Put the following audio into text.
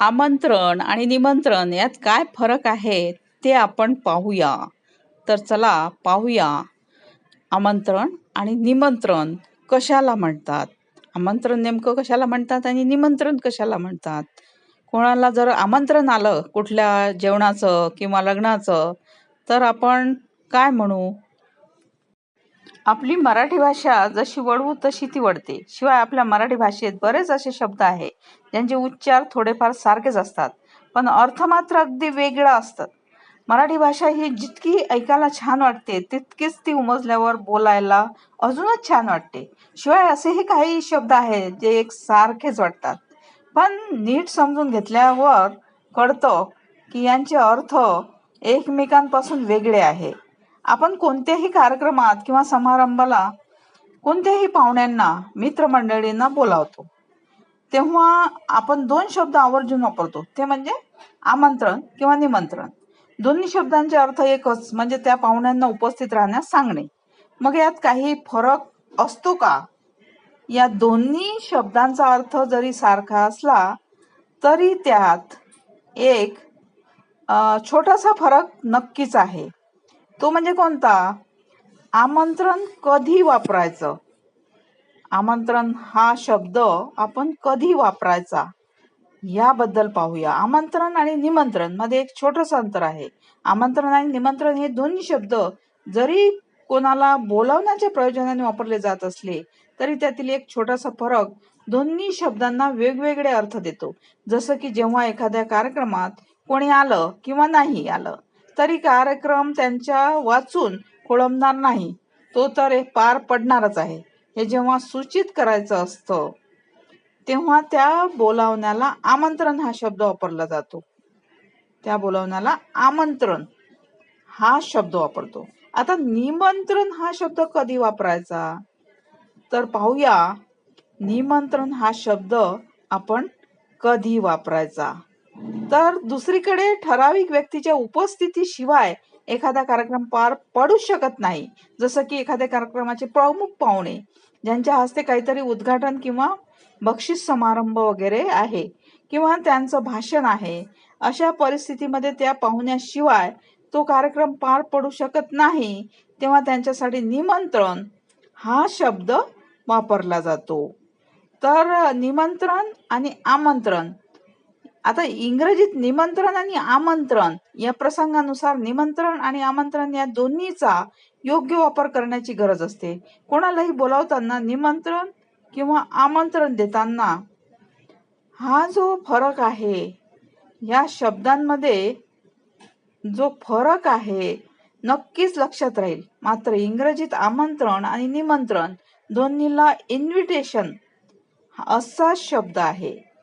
आमंत्रण आणि निमंत्रण यात काय फरक आहे ते आपण पाहूया. तर चला पाहूया. आमंत्रण आणि निमंत्रण कशाला म्हणतात? आमंत्रण नेमकं कशाला म्हणतात आणि निमंत्रण कशाला म्हणतात? कोणाला जर आमंत्रण आलं कुठल्या जेवणाचं किंवा लग्नाचं तर आपण काय म्हणू? आपली मराठी भाषा जशी वळवू तशी ती वळते. शिवाय आपल्या मराठी भाषेत बरेच असे शब्द आहे ज्यांचे उच्चार थोडेफार सारखेच असतात पण अर्थ मात्र अगदी वेगळा असतात. मराठी भाषा ही जितकी ऐकायला छान वाटते तितकीच ती उमजल्यावर बोलायला अजूनच छान वाटते. शिवाय असेही काही शब्द आहेत जे एक सारखेच वाटतात. पण नीट समजून घेतल्यावर कळतं की यांचे अर्थ एकमेकांपासून वेगळे आहे. आपण कोणत्याही कार्यक्रमात किंवा समारंभाला कोणत्याही पाहुण्यांना मित्रमंडळींना बोलावतो. तेव्हा आपण दोन शब्द आवर्जून वापरतो. ते म्हणजे आमंत्रण किंवा निमंत्रण. दोन्ही शब्दांचे अर्थ एकच म्हणजे त्या पाहुण्यांना उपस्थित राहण्यास सांगणे. मग यात काही फरक असतो का? या दोन्ही शब्दांचा अर्थ जरी सारखा असला तरी त्यात एक छोटासा फरक नक्कीच आहे. तो म्हणजे कोणता? आमंत्रण कधी वापरायचं? आमंत्रण हा शब्द आपण कधी वापरायचा? याबद्दल पाहूया. आमंत्रण आणि निमंत्रणमध्ये एक छोटस अंतर आहे. आमंत्रण आणि निमंत्रण हे दोन्ही शब्द जरी कोणाला बोलावण्याच्या प्रयोजनाने वापरले जात असले तरी त्यातील एक छोटासा फरक दोन्ही शब्दांना वेगवेगळे अर्थ देतो. जसं की जेव्हा एखाद्या कार्यक्रमात कोणी आलं किंवा नाही आलं तरी कार्यक्रम त्यांच्या वाचून खोळंबणार नाही. तो तर पार पडणारच आहे. हे जेव्हा सूचित करायचं असतं तेव्हा त्या बोलावण्याला आमंत्रण हा शब्द वापरला जातो. त्या बोलावण्याला आमंत्रण हा शब्द वापरतो. आता निमंत्रण हा शब्द कधी वापरायचा? तर पाहूया. निमंत्रण हा शब्द आपण कधी वापरायचा? तर दुसरीकडे ठराविक व्यक्तीच्या उपस्थितीशिवाय एखादा कार्यक्रम पार पडू शकत नाही. जसं की एखाद्या कार्यक्रमाचे प्रमुख पाहुणे ज्यांच्या हस्ते काहीतरी उद्घाटन किंवा बक्षीस समारंभ वगैरे आहे किंवा त्यांचं भाषण आहे अशा परिस्थितीमध्ये त्या पाहुण्याशिवाय तो कार्यक्रम पार पडू शकत नाही तेव्हा त्यांच्यासाठी निमंत्रण हा शब्द वापरला जातो. तर निमंत्रण आणि आमंत्रण आता इंग्रजीत निमंत्रण आणि आमंत्रण या प्रसंगानुसार निमंत्रण आणि आमंत्रण या दोन्हीचा योग्य वापर करण्याची गरज असते. कोणालाही बोलावताना निमंत्रण किंवा आमंत्रण देताना हा जो फरक आहे या शब्दांमध्ये जो फरक आहे नक्कीच लक्षात राहील. मात्र इंग्रजीत आमंत्रण आणि निमंत्रण दोन्हीला इन्व्हिटेशन असा शब्द आहे.